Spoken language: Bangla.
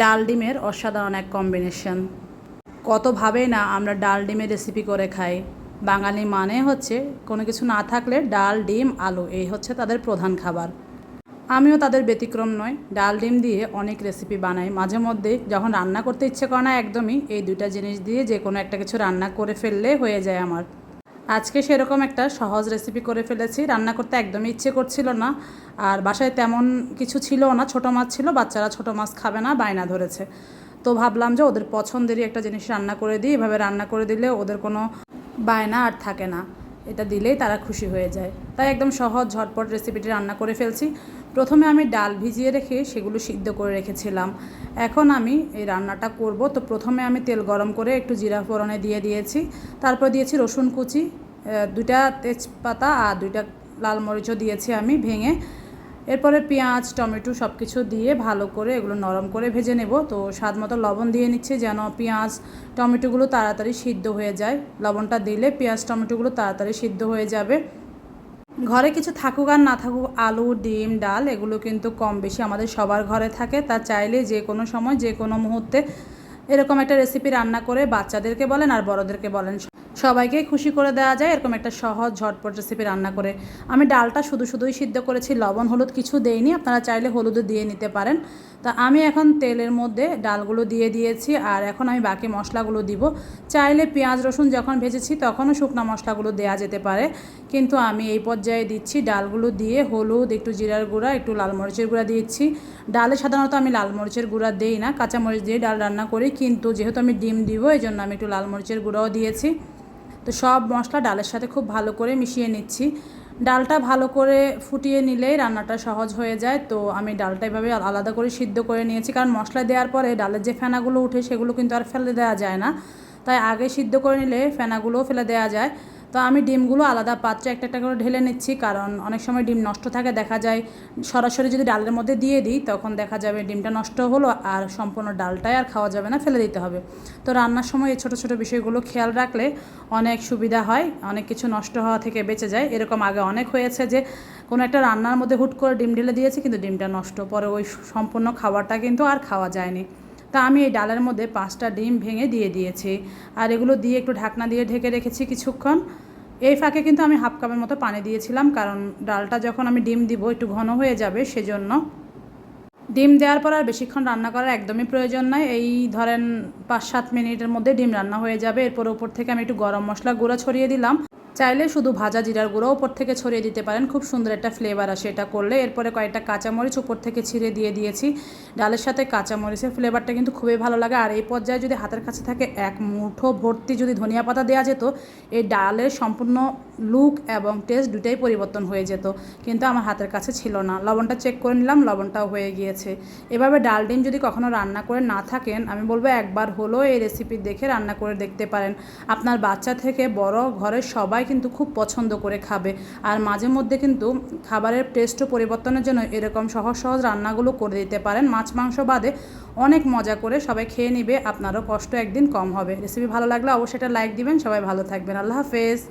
ডাল ডিমের অসাধারণ এক কম্বিনেশন কতভাবেই না আমরা ডাল ডিমের রেসিপি করে খাই। বাঙালি মানে হচ্ছে কোনো কিছু না থাকলে ডাল, ডিম, আলু, এই হচ্ছে তাদের প্রধান খাবার। আমিও তাদের ব্যতিক্রম নয়, ডাল, ডিম দিয়ে অনেক রেসিপি বানাই। মাঝে মধ্যে যখন রান্না করতে ইচ্ছে করে না, একদমই এই দুইটা জিনিস দিয়ে যে কোনো একটা কিছু রান্না করে ফেললে হয়ে যায় আমার। আজকে সেরকম একটা সহজ রেসিপি করে ফেলেছি। রান্না করতে একদমই ইচ্ছে করছিল না। আর বাসায় তেমন কিছু ছিল না, ছোটো মাছ ছিল, বাচ্চারা ছোটো মাছ খাবে না, বায়না ধরেছে। তো ভাবলাম যে ওদের পছন্দেরই একটা জিনিস রান্না করে দিই। এভাবে রান্না করে দিলে ওদের কোনো বায়না আর থাকে না। এটা দিলেই তারা খুশি হয়ে যায়। তাই একদম সহজ, ঝটপট রেসিপিটি রান্না করে ফেলছি। প্রথমে আমি ডাল ভিজিয়ে রেখে সেগুলো সিদ্ধ করে রেখেছিলাম। এখন আমি এই রান্নাটা করব। তো প্রথমে আমি তেল গরম করে একটু জিরা ফোড়নে দিয়ে দিয়েছি। তারপর দিয়েছি রসুন কুচি দুইটা তেজপাতা আর দুইটা লাল মরিচও দিয়েছি আমি ভেঙে। এরপরে পেঁয়াজ, টমেটো সব কিছু দিয়ে ভালো করে এগুলো নরম করে ভেজে নেব। তো স্বাদ মতো লবণ দিয়ে নিচ্ছি যেন পেঁয়াজ, টমেটোগুলো তাড়াতাড়ি সিদ্ধ হয়ে যায়। লবণটা দিলে পেঁয়াজ, টমেটোগুলো তাড়াতাড়ি সিদ্ধ হয়ে যাবে। ঘরে কিছু থাকুক আর না থাকুক, আলু, ডিম, ডাল, এগুলো কিন্তু কম বেশি আমাদের সবার ঘরে থাকে। তা চাইলে যে কোনো সময়, যে কোনো মুহূর্তে এরকম একটা রেসিপি রান্না করে বাচ্চাদেরকে বলেন আর বড়দেরকে বলেন। সবাইকে খুশি করে দেওয়া যায়, এরকম একটা সহজ, ঝটপট রেসিপি রান্না করে। আমি ডালটা শুধু শুধুই সিদ্ধ করেছি, লবণ, হলুদ কিছু দেইনি, আপনারা চাইলে হলুদও দিয়ে নিতে পারেন। তা আমি এখন তেলের মধ্যে ডালগুলো দিয়ে দিয়েছি, আর এখন আমি বাকি মশলাগুলো দিব। চাইলে পেঁয়াজ, রসুন যখন ভেজেছি, তখনও শুকনো মশলাগুলো দেওয়া যেতে পারে। কিন্তু আমি এই পর্যায়ে দিচ্ছি ডালগুলো দিয়ে হলুদ, একটু জিরার গুঁড়া, একটু লাল মরিচের গুঁড়া দিচ্ছি। ডালে সাধারণত আমি লাল মরিচের গুঁড়া দেই না, কাঁচা মরিচ দিয়ে ডাল রান্না করি, কিন্তু যেহেতু আমি ডিম দিব এই জন্য আমি একটু লাল মরিচের গুঁড়াও দিয়েছি। তো সব মশলা ডালের সাথে খুব ভালো করে মিশিয়ে নিচ্ছি। ডালটা ভালো করে ফুটিয়ে নিলেই রান্নাটা সহজ হয়ে যায়। তো আমি ডালটা এভাবে আলাদা করে সিদ্ধ করে নিয়েছি। কারণ মশলা দেওয়ার পরে ডালের যে ফেনাগুলো উঠে সেগুলো কিন্তু আর ফেলে দেওয়া যায় না। তাই আগে সিদ্ধ করে নিলে ফেনাগুলোও ফেলে দেওয়া যায়। তো আমি ডিমগুলো আলাদা পাত্রে একটা একটা করে ঢেলে নিচ্ছি, কারণ অনেক সময় ডিম নষ্ট থাকে, দেখা যায় সরাসরি যদি ডালের মধ্যে দিয়ে দিই, তখন দেখা যাবে ডিমটা নষ্ট হলো আর সম্পূর্ণ ডালটাই আর খাওয়া যাবে না, ফেলে দিতে হবে। তো রান্নার সময় এই ছোটো ছোটো বিষয়গুলো খেয়াল রাখলে অনেক সুবিধা হয়, অনেক কিছু নষ্ট হওয়া থেকে বেঁচে যায়। এরকম আগে অনেক হয়েছে যে, কোনো একটা রান্নার মধ্যে হুট করে ডিম ঢেলে দিয়েছে, কিন্তু ডিমটা নষ্ট, পরে ওই সম্পূর্ণ খাবারটা কিন্তু আর খাওয়া যায়নি। তা আমি এই ডালের মধ্যে পাঁচটা ডিম ভেঙে দিয়ে দিয়েছি। আর এগুলো দিয়ে একটু ঢাকনা দিয়ে ঢেকে রেখেছি কিছুক্ষণ। এই ফাঁকে কিন্তু আমি হাফ কাপের মতো পানি দিয়েছিলাম, কারণ ডালটা যখন আমি ডিম দিব একটু ঘন হয়ে যাবে সেজন্য। ডিম দেওয়ার পর আর বেশিক্ষণ রান্না করার একদমই প্রয়োজন নয় এই ধরেন পাঁচ সাত মিনিটের মধ্যে ডিম রান্না হয়ে যাবে। এরপর উপর থেকে আমি একটু গরম মশলা গুঁড়ো ছড়িয়ে দিলাম। চাইলে শুধু ভাজা জিরার গুঁড়ো উপর থেকে ছড়িয়ে দিতে পারেন। খুব সুন্দর একটা ফ্লেভার আসে এটা করলে। এরপরে কয়েকটা কাঁচামরিচ উপর থেকে ছিঁড়ে দিয়ে দিয়েছি। ডালের সাথে কাঁচামরিচের ফ্লেভারটা কিন্তু খুবই ভালো লাগে। আর এই পর্যায়ে যদি হাতের কাছে থাকে এক মুঠো ভর্তি যদি ধনিয়া পাতা দেওয়া যেত, এই ডালের সম্পূর্ণ লুক এবং টেস্ট দুটাই পরিবর্তন হয়ে যেত। কিন্তু আমার হাতের কাছে ছিল না। লবণটা চেক করে নিলাম, লবণটাও হয়ে গিয়েছে। এভাবে ডাল ডিম যদি কখনও রান্না করে না থাকেন, আমি বলব একবার হলো এই রেসিপি দেখে রান্না করে দেখতে পারেন। আপনার বাচ্চা থেকে বড় ঘরের সবাই কিন্তু খুব পছন্দ করে খাবে। আর মাঝে মধ্যে কিন্তু খাবারের টেস্টও পরিবর্তনের জন্য এরকম সহজ সহজ রান্নাগুলো করে দিতে পারেন। মাছ, মাংস বাদে অনেক মজা করে সবাই খেয়ে নিবে। আপনারও কষ্ট একদিন কম হবে। রেসিপি ভালো লাগলে অবশ্যই এটা লাইক দিবেন। সবাই ভালো থাকবেন। আল্লাহ হাফেজ।